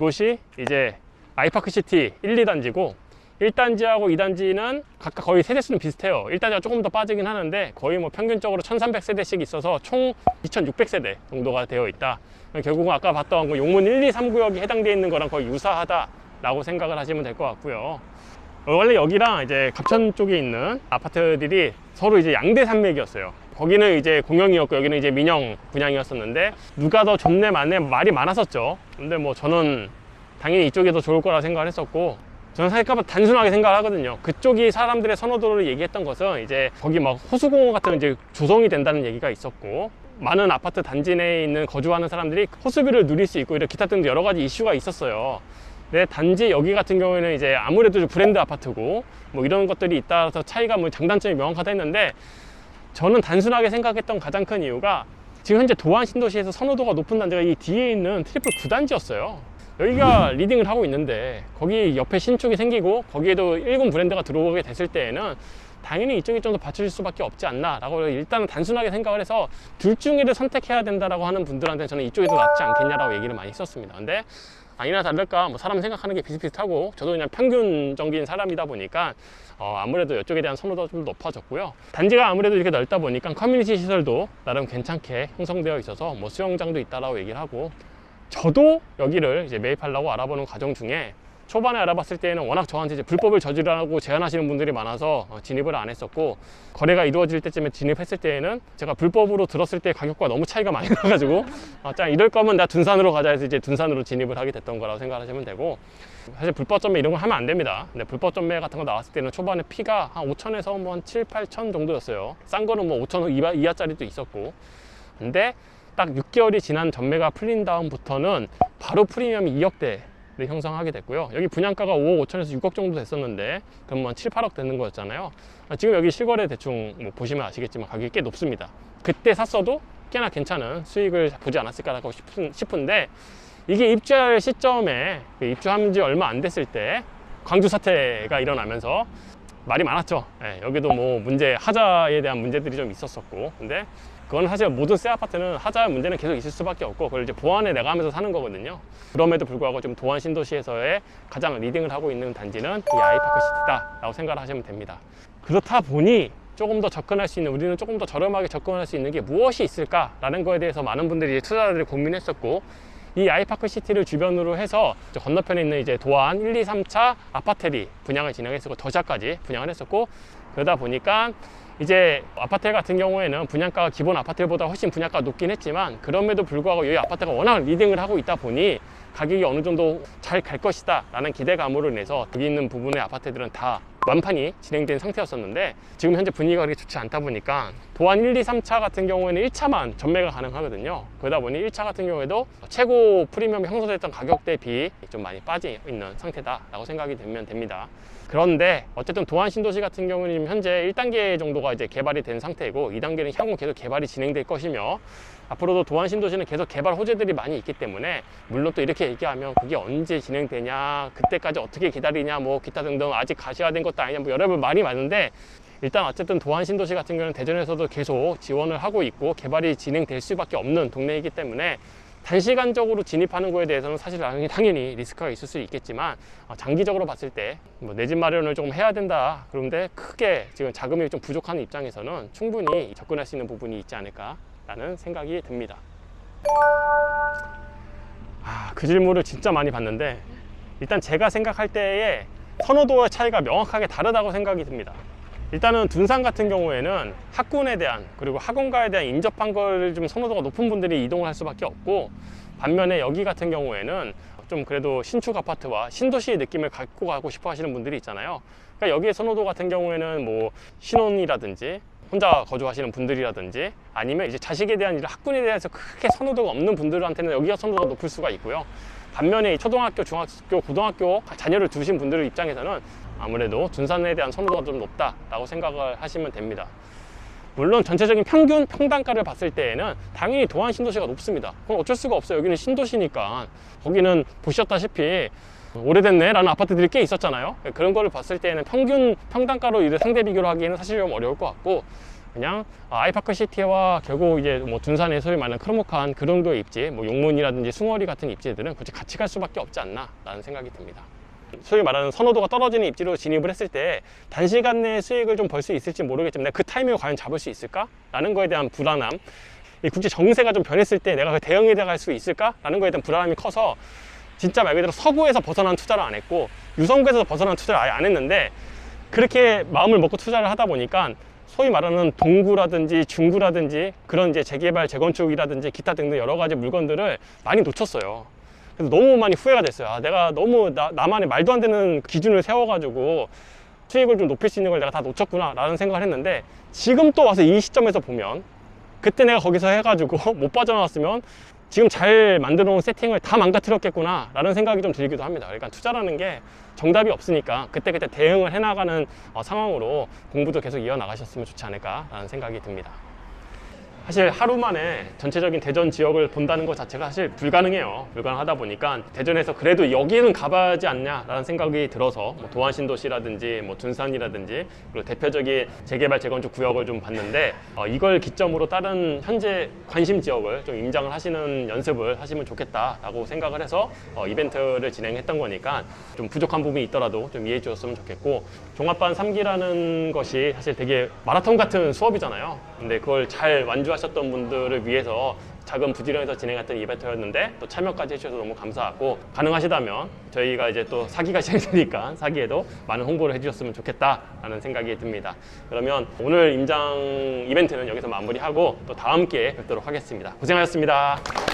이곳이 이제 아이파크시티 1, 2단지고 1단지하고 2단지는 각각 거의 세대수는 비슷해요. 1단지가 조금 더 빠지긴 하는데 거의 뭐 평균적으로 1300세대씩 있어서 총 2600세대 정도가 되어 있다. 결국은 아까 봤던 그 용문 1, 2, 3구역이 해당되어 있는 거랑 거의 유사하다 라고 생각을 하시면 될 것 같고요. 원래 여기랑 이제 갑천 쪽에 있는 아파트들이 서로 이제 양대 산맥이었어요. 거기는 이제 공영이었고 여기는 이제 민영 분양이었었는데 누가 더 좁네 많네 말이 많았었죠. 근데 뭐 저는 당연히 이쪽이 더 좋을 거라 생각을 했었고 저는 사실 단순하게 생각을 하거든요. 그쪽이 사람들의 선호도를 얘기했던 것은 이제 거기 막 호수공원 같은 이제 조성이 된다는 얘기가 있었고 많은 아파트 단지 내에 있는 거주하는 사람들이 호수비를 누릴 수 있고 이런 기타 등등 여러 가지 이슈가 있었어요. 근데 단지 여기 같은 경우에는 이제 아무래도 좀 브랜드 아파트고 뭐 이런 것들이 있다서 차이가 뭐 장단점이 명확하다 했는데 저는 단순하게 생각했던 가장 큰 이유가 지금 현재 도안 신도시에서 선호도가 높은 단지가 이 뒤에 있는 트리플 9단지였어요. 여기가 리딩을 하고 있는데 거기 옆에 신축이 생기고 거기에도 일군 브랜드가 들어오게 됐을 때에는 당연히 이쪽이 좀 더 받쳐줄 수밖에 없지 않나 라고 일단은 단순하게 생각을 해서 둘 중에를 선택해야 된다라고 하는 분들한테 저는 이쪽이 더 낫지 않겠냐라고 얘기를 많이 했었습니다. 근데 아니나 다를까 뭐 사람 생각하는 게 비슷비슷하고 저도 그냥 평균적인 사람이다 보니까 어, 아무래도 이쪽에 대한 선호도가 좀 높아졌고요. 단지가 아무래도 이렇게 넓다 보니까 커뮤니티 시설도 나름 괜찮게 형성되어 있어서 뭐 수영장도 있다라고 얘기를 하고 저도 여기를 이제 매입하려고 알아보는 과정 중에 초반에 알아봤을 때는 워낙 저한테 이제 불법을 저지르라고 제안하시는 분들이 많아서 어, 진입을 안 했었고 거래가 이루어질 때쯤에 진입했을 때에는 제가 불법으로 들었을 때 가격과 너무 차이가 많이 나가지고 아, 짜 이럴 거면 나 둔산으로 가자 해서 이제 둔산으로 진입을 하게 됐던 거라고 생각하시면 되고 사실 불법 전매 이런 거 하면 안 됩니다. 근데 불법 전매 같은 거 나왔을 때는 초반에 피가 한 5천에서 뭐한 7, 8천 정도였어요. 싼 거는 뭐 5천 원 이하, 이하짜리도 있었고 근데 딱 6개월이 지난 전매가 풀린 다음부터는 바로 프리미엄이 2억대 를 형성하게 됐고요. 여기 분양가가 5억 5천에서 6억 정도 됐었는데 한 7, 8억 되는 거였잖아요. 아, 지금 여기 실거래 대충 뭐 보시면 아시겠지만 가격이 꽤 높습니다. 그때 샀어도 꽤나 괜찮은 수익을 보지 않았을까라고 싶은, 싶은데 이게 입주할 시점에 그 입주한 지 얼마 안 됐을 때 광주 사태가 일어나면서 말이 많았죠. 예, 여기도 뭐 문제 하자에 대한 문제들이 좀 있었었고 근데 그건 사실 모든 새 아파트는 하자 문제는 계속 있을 수밖에 없고 그걸 이제 보완해 내가면서 사는 거거든요. 그럼에도 불구하고 좀 도안 신도시에서의 가장 리딩을 하고 있는 단지는 이 아이파크 시티다 라고 생각을 하시면 됩니다. 그렇다 보니 조금 더 접근할 수 있는 우리는 조금 더 저렴하게 접근할 수 있는 게 무엇이 있을까 라는 거에 대해서 많은 분들이 투자자들이 고민했었고 이 아이파크 시티를 주변으로 해서 저 건너편에 있는 이제 도안 1, 2, 3차 아파트리 분양을 진행했었고 더샤까지 분양을 했었고 그러다 보니까 이제 아파트 같은 경우에는 분양가가 기본 아파트보다 훨씬 분양가가 높긴 했지만 그럼에도 불구하고 이 아파트가 워낙 리딩을 하고 있다 보니 가격이 어느 정도 잘 갈 것이다 라는 기대감으로 인해서 여기 있는 부분의 아파트들은 다 완판이 진행된 상태였었는데 지금 현재 분위기가 그렇게 좋지 않다 보니까 도안 1, 2, 3차 같은 경우에는 1차만 전매가 가능하거든요. 그러다 보니 1차 같은 경우에도 최고 프리미엄이 형성됐던 가격 대비 좀 많이 빠져 있는 상태다 라고 생각이 되면 됩니다. 그런데 어쨌든 도안 신도시 같은 경우는 현재 1단계 정도가 이제 개발이 된 상태이고 2단계는 향후 계속 개발이 진행될 것이며 앞으로도 도안 신도시는 계속 개발 호재들이 많이 있기 때문에 물론 또 이렇게 얘기하면 그게 언제 진행되냐 그때까지 어떻게 기다리냐 뭐 기타 등등 아직 가시화된 것도 아니냐 뭐 여러 분 말이 많은데 일단 어쨌든 도안 신도시 같은 경우는 대전에서도 계속 지원을 하고 있고 개발이 진행될 수밖에 없는 동네이기 때문에 단시간적으로 진입하는 거에 대해서는 사실 당연히 리스크가 있을 수 있겠지만 어, 장기적으로 봤을 때 뭐 내 집 마련을 조금 해야 된다 그런데 크게 지금 자금이 좀 부족한 입장에서는 충분히 접근할 수 있는 부분이 있지 않을까 라는 생각이 듭니다. 아, 그 질문을 진짜 많이 받는데 일단 제가 생각할 때의 선호도의 차이가 명확하게 다르다고 생각이 듭니다. 일단은 둔산 같은 경우에는 학군에 대한 그리고 학원가에 대한 인접한 걸 좀 선호도가 높은 분들이 이동을 할 수밖에 없고 반면에 여기 같은 경우에는 좀 그래도 신축 아파트와 신도시의 느낌을 갖고 가고 싶어 하시는 분들이 있잖아요. 그러니까 여기의 선호도 같은 경우에는 뭐 신혼이라든지 혼자 거주하시는 분들이라든지 아니면 이제 자식에 대한 이런 학군에 대해서 크게 선호도가 없는 분들한테는 여기가 선호도가 높을 수가 있고요. 반면에 초등학교, 중학교, 고등학교 자녀를 두신 분들 입장에서는 아무래도 둔산에 대한 선호도가 좀 높다라고 생각을 하시면 됩니다. 물론 전체적인 평균 평단가를 봤을 때에는 당연히 도안 신도시가 높습니다. 그건 어쩔 수가 없어요. 여기는 신도시니까 거기는 보셨다시피 오래됐네 라는 아파트들이 꽤 있었잖아요. 그런 거를 봤을 때에는 평균 평단가로 이를 상대 비교를 하기에는 사실 좀 어려울 것 같고 그냥 아, 아이파크 시티와 결국 이제 뭐 둔산에 소위 말하는 크로모카한 그 정도의 입지, 뭐 용문이라든지 숭어리 같은 입지들은 굳이 같이 갈 수밖에 없지 않나라는 생각이 듭니다. 소위 말하는 선호도가 떨어지는 입지로 진입을 했을 때 단시간 내에 수익을 좀 벌 수 있을지 모르겠지만 그 타이밍을 과연 잡을 수 있을까라는 거에 대한 불안함 이 국제 정세가 좀 변했을 때 내가 그 대응해 나갈 수 있을까라는 거에 대한 불안함이 커서 진짜 말 그대로 서구에서 벗어난 투자를 안 했고 유성구에서 벗어난 투자를 아예 안 했는데 그렇게 마음을 먹고 투자를 하다 보니까 소위 말하는 동구라든지 중구라든지 그런 이제 재개발 재건축이라든지 기타 등등 여러 가지 물건들을 많이 놓쳤어요. 그래서 너무 많이 후회가 됐어요. 아, 내가 너무 나, 나만의 말도 안 되는 기준을 세워가지고 수익을 좀 높일 수 있는 걸 내가 다 놓쳤구나 라는 생각을 했는데 지금 또 와서 이 시점에서 보면 그때 내가 거기서 해가지고 못 빠져나왔으면 지금 잘 만들어 놓은 세팅을 다 망가뜨렸겠구나 라는 생각이 좀 들기도 합니다. 그러니까 투자라는 게 정답이 없으니까 그때그때 대응을 해나가는 어, 상황으로 공부도 계속 이어나가셨으면 좋지 않을까 라는 생각이 듭니다. 사실 하루 만에 전체적인 대전 지역을 본다는 것 자체가 사실 불가능해요. 불가능하다 보니까 대전에서 그래도 여기는 가봐야지 않냐라는 생각이 들어서 뭐 도안신도시라든지 뭐 둔산이라든지 그리고 대표적인 재개발 재건축 구역을 좀 봤는데 어, 이걸 기점으로 다른 현재 관심 지역을 좀 임장을 하시는 연습을 하시면 좋겠다라고 생각을 해서 어, 이벤트를 진행했던 거니까 좀 부족한 부분이 있더라도 좀 이해해 주셨으면 좋겠고 종합반 3기라는 것이 사실 되게 마라톤 같은 수업이잖아요. 근데 그걸 잘 완주하 셨던 분들을 위해서 작은 부지런해서 진행했던 이벤트였는데 또 참여까지 해주셔서 너무 감사하고 가능하시다면 저희가 이제 또 사기가 시작되니까 사기에도 많은 홍보를 해주셨으면 좋겠다라는 생각이 듭니다. 그러면 오늘 임장 이벤트는 여기서 마무리하고 또 다음 기회에 뵙도록 하겠습니다. 고생하셨습니다.